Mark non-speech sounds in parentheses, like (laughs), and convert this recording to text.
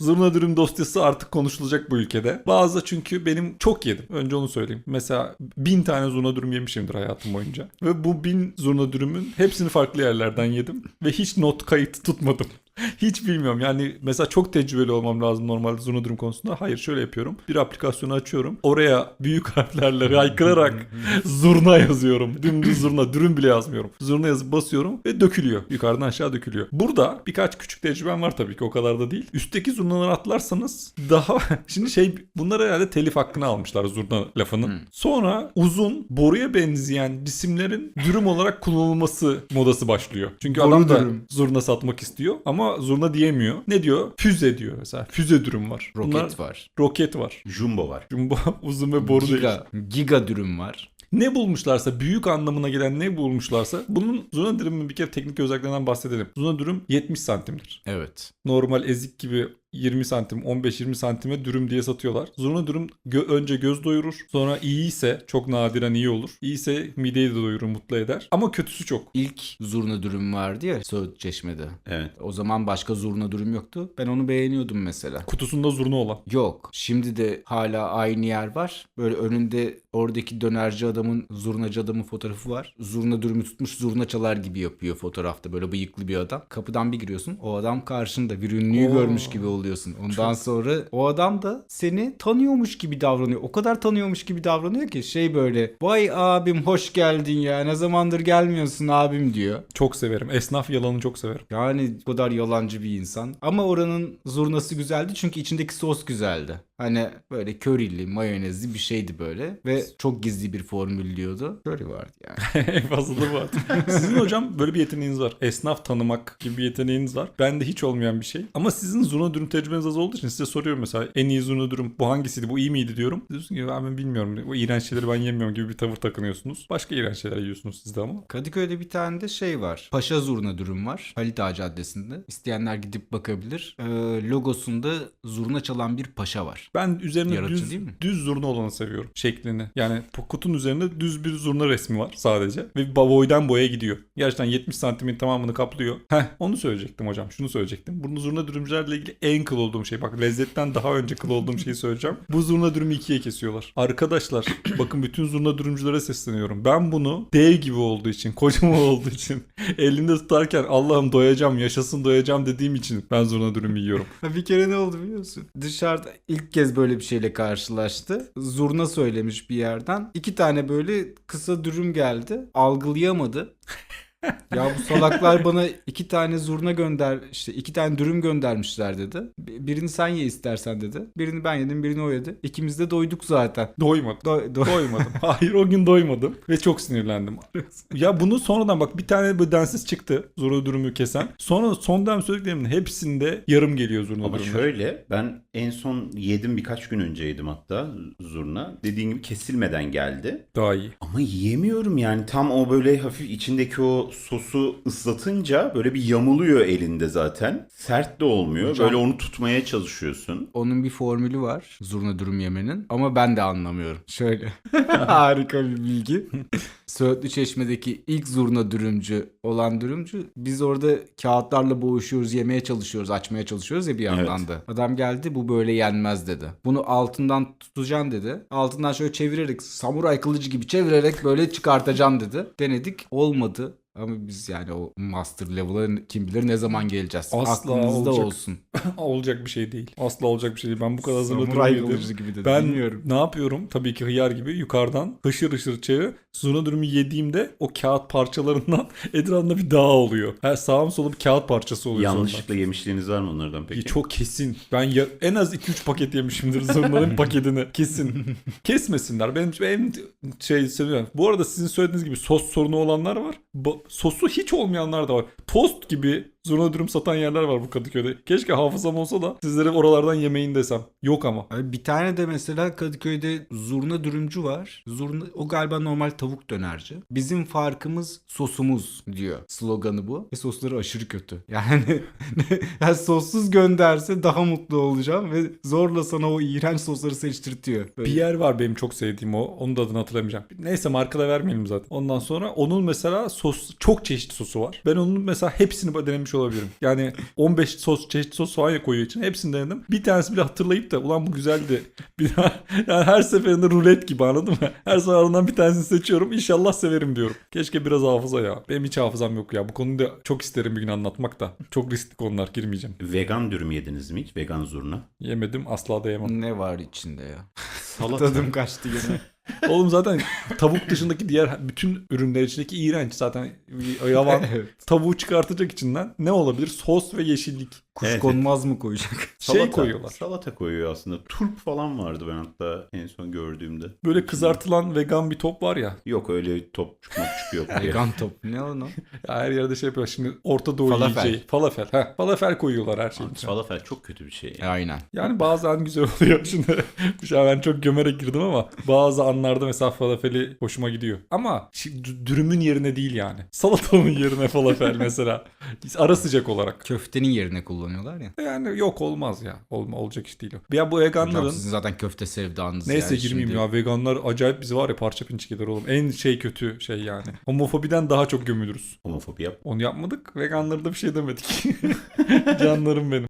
Zurna dürüm dosyası artık konuşulacak bu ülkede. Bazı çünkü benim çok yedim. Önce onu söyleyeyim. Mesela bin tane zurna dürüm yemişimdir hayatım boyunca. Ve bu bin zurna dürümün hepsini farklı yerlerden yedim. Ve hiç not kayıt tutmadım. (laughs) Hiç bilmiyorum. Yani mesela çok tecrübeli olmam lazım normalde zurna dürüm konusunda. Hayır şöyle yapıyorum. Bir aplikasyonu açıyorum. Oraya büyük harflerle (laughs) haykırarak (laughs) zurna yazıyorum. Dümdüz zurna. Dürüm bile yazmıyorum. Zurna yazıp basıyorum ve dökülüyor. Yukarıdan aşağı dökülüyor. Burada birkaç küçük tecrübem var tabii ki o kadar da değil. Üstteki zurnaları atlarsanız daha... Şimdi şey bunlar herhalde telif hakkını almışlar zurna lafının. Hmm. Sonra uzun boruya benzeyen cisimlerin dürüm olarak kullanılması modası başlıyor. Çünkü Boru adam da dürüm. zurna satmak istiyor ama zurna diyemiyor. Ne diyor? Füze diyor mesela. Füze dürüm var. Roket Bunlar- var. Roket var. Jumbo var. Jumbo (laughs) uzun ve boru değil. Giga, giga dürüm var. Ne bulmuşlarsa, büyük anlamına gelen ne bulmuşlarsa bunun zurna dürümün bir kere teknik özelliklerinden bahsedelim. Zurna dürüm 70 santimdir. Evet. Normal ezik gibi 20 santim, 15-20 santime dürüm diye satıyorlar. Zurna dürüm gö- önce göz doyurur. Sonra iyi ise çok nadiren iyi olur. İyiyse mideyi de doyurur, mutlu eder. Ama kötüsü çok. İlk zurna dürüm vardı ya Söğüt Çeşme'de. Evet. O zaman başka zurna dürüm yoktu. Ben onu beğeniyordum mesela. Kutusunda zurna olan. Yok. Şimdi de hala aynı yer var. Böyle önünde oradaki dönerci adamın, zurnacı adamın fotoğrafı var. Zurna dürümü tutmuş zurna çalar gibi yapıyor fotoğrafta. Böyle bıyıklı bir adam. Kapıdan bir giriyorsun. O adam karşında. Bir ünlüyü Oo. görmüş gibi oluyorsun. Ondan sonra o adam da seni tanıyormuş gibi davranıyor. O kadar tanıyormuş gibi davranıyor ki şey böyle. Vay abim hoş geldin ya. Ne zamandır gelmiyorsun abim diyor. Çok severim. Esnaf yalanı çok severim. Yani bu kadar yalancı bir insan. Ama oranın zurnası güzeldi çünkü içindeki sos güzeldi. Hani böyle körili, mayonezli bir şeydi böyle. Ve çok gizli bir formül diyordu. Köri vardı yani. (laughs) en fazla da var. sizin hocam böyle bir yeteneğiniz var. Esnaf tanımak gibi bir yeteneğiniz var. Bende hiç olmayan bir şey. Ama sizin zurna dürüm tecrübeniz az olduğu için size soruyorum mesela en iyi zurna dürüm bu hangisiydi bu iyi miydi diyorum. Diyorsun ki ben bilmiyorum. O iğrenç şeyleri ben yemiyorum gibi bir tavır takınıyorsunuz. Başka iğrenç şeyler yiyorsunuz siz de ama. Kadıköy'de bir tane de şey var. Paşa zurna dürüm var. Halit Ağa Caddesi'nde. İsteyenler gidip bakabilir. Ee, logosunda zurna çalan bir paşa var. Ben üzerine Yaratıcı düz, değil mi? düz zurna olanı seviyorum. Şeklini. Yani bu kutunun üzerinde düz bir zurna resmi var sadece. Ve boydan boya gidiyor. Gerçekten 70 santimin tamamını kaplıyor. Heh onu söyleyecektim hocam. Şunu söyleyecektim. Bunu zurna dürümcülerle ilgili en kıl olduğum şey. Bak lezzetten daha önce kıl olduğum şeyi söyleyeceğim. Bu zurna dürümü ikiye kesiyorlar. Arkadaşlar (clears throat) bakın bütün zurna dürümcülere sesleniyorum. Ben bunu dev gibi olduğu için, kocaman (laughs) olduğu için elinde tutarken Allah'ım doyacağım, yaşasın doyacağım dediğim için ben zurna dürüm yiyorum. (laughs) bir kere ne oldu biliyorsun? Dışarıda ilk kez böyle bir şeyle karşılaştı. Zurna söylemiş bir yerden. İki tane böyle kısa dürüm geldi. Algılayamadı. Ya bu salaklar bana iki tane zurna gönder işte iki tane dürüm göndermişler dedi. Bi- Birini sen ye istersen dedi. Birini ben yedim birini o yedi. İkimiz de doyduk zaten. Doymadım. Do- do- Doymadım. (laughs) Hayır o gün doymadım ve çok sinirlendim. ya bunu sonradan bak bir tane böyle densiz çıktı zurna dürümü kesen. Sonra son dönem söylediklerimin hepsinde yarım geliyor zurna Ama dürümü. şöyle ben en son yedim birkaç gün önce yedim hatta zurna. Dediğin gibi kesilmeden geldi. Daha iyi. Ama yiyemiyorum yani tam o böyle hafif içindeki o sosu ıslatınca böyle bir yamuluyor elinde zaten. Sert de olmuyor. Hocam- Böyle onu tutmaya çalışıyorsun. Onun bir formülü var zurna dürüm yemenin ama ben de anlamıyorum. Şöyle (laughs) harika bir bilgi. Söğütlü Çeşme'deki ilk zurna dürümcü olan dürümcü biz orada kağıtlarla boğuşuyoruz, yemeye çalışıyoruz, açmaya çalışıyoruz ya bir yandan Evet. da. Adam geldi bu böyle yenmez dedi. Bunu altından tutacaksın dedi. Altından şöyle çevirerek samuray kılıcı gibi çevirerek böyle çıkartacaksın dedi. Denedik olmadı. Ama biz yani o master level'a kim bilir ne zaman geleceğiz. Asla Aklınızda olacak. olsun. (laughs) olacak bir şey değil. Asla olacak bir şey değil. Ben bu kadar yedim. kılıcı gibi dedi. Ben Bilmiyorum. ne yapıyorum? Tabii ki hıyar gibi yukarıdan hışır hışır çevir. Zurna dürümü yediğimde o kağıt parçalarından (laughs) etrafında bir dağ oluyor. Her sağım solum kağıt parçası oluyor sonra. Yanlışlıkla yemişliğiniz var mı onlardan Ya peki? Çok kesin. Ben ya, en az 2-3 paket yemişimdir zurnaların (laughs) paketini. Kesin. Kesmesinler. Benim benim şey seviyorum. Bu arada sizin söylediğiniz gibi sos sorunu olanlar var. Sosu hiç olmayanlar da var. Tost gibi zurna dürüm satan yerler var bu Kadıköy'de. Keşke hafızam olsa da sizlere oralardan yemeyin desem. Yok ama. Abi bir tane de mesela Kadıköy'de zurna dürümcü var. Zurna o galiba normal tavuk dönerci. Bizim farkımız sosumuz diyor. Sloganı bu. Ve sosları aşırı kötü. (laughs) Yani, yani sossuz gönderse daha mutlu olacağım ve zorla sana o iğrenç sosları seçtirtiyor. Böyle. Bir yer var benim çok sevdiğim o. Onun da adını hatırlamayacağım. Neyse marka da vermeyelim zaten. Ondan sonra onun mesela sos çok çeşitli sosu var. Ben onun mesela hepsini denemiş olabilirim. Yani 15 sos çeşit sos falan koyuyor için. Hepsini denedim. Bir tanesi bile hatırlayıp da ulan bu güzeldi. (laughs) Bir daha yani her seferinde rulet gibi anladın mı? Her sefer bir tanesini seçiyorum. İnşallah severim diyorum. Keşke biraz hafıza ya. Benim hiç hafızam yok ya. Bu konuyu da çok isterim bir gün anlatmak da. Çok riskli konular girmeyeceğim. Vegan dürüm yediniz mi hiç? Vegan zurna. Yemedim asla da yemem. Ne var içinde ya? Salata. (laughs) Tadım kaçtı gene. Oğlum zaten tavuk dışındaki diğer bütün ürünler içindeki iğrenç zaten yavan. (laughs) evet. Tavuğu çıkartacak içinden ne olabilir? Sos ve yeşillik. Kuşkonmaz mı koyacak? (laughs) Şey Salata. koyuyorlar. Salata koyuyor aslında. Turp falan vardı ben hatta en son gördüğümde. Böyle kızartılan vegan bir top var ya. Yok öyle top çıkmak çıkıyor. (laughs) Vegan top. Ne o lan? her yerde şey yapıyor. Şimdi Orta Doğu Falafel. yiyeceği. Falafel. Heh, falafel koyuyorlar her şeyin içine. Falafel çok kötü bir şey. ya. Aynen. Yani bazen güzel oluyor. Şimdi şu an ben çok gömerek girdim ama bazı anlarda mesela falafeli hoşuma gidiyor. Ama dürümün yerine değil yani. (laughs) Salatanın yerine falafel mesela. Ara sıcak olarak. Köftenin yerine kullanıyorlar ya. Yani yok olmaz ya. Olma, olacak iş değil o. Ya bu Hocam veganların... sizin zaten köfte sevdanız Neyse yani girmeyeyim şimdi. ya veganlar acayip bizi var ya parça pinçik eder oğlum. En şey kötü şey yani. Homofobiden daha çok gömülürüz. Homofobi yap. Onu yapmadık. Veganlara da bir şey demedik. (laughs) Canlarım benim.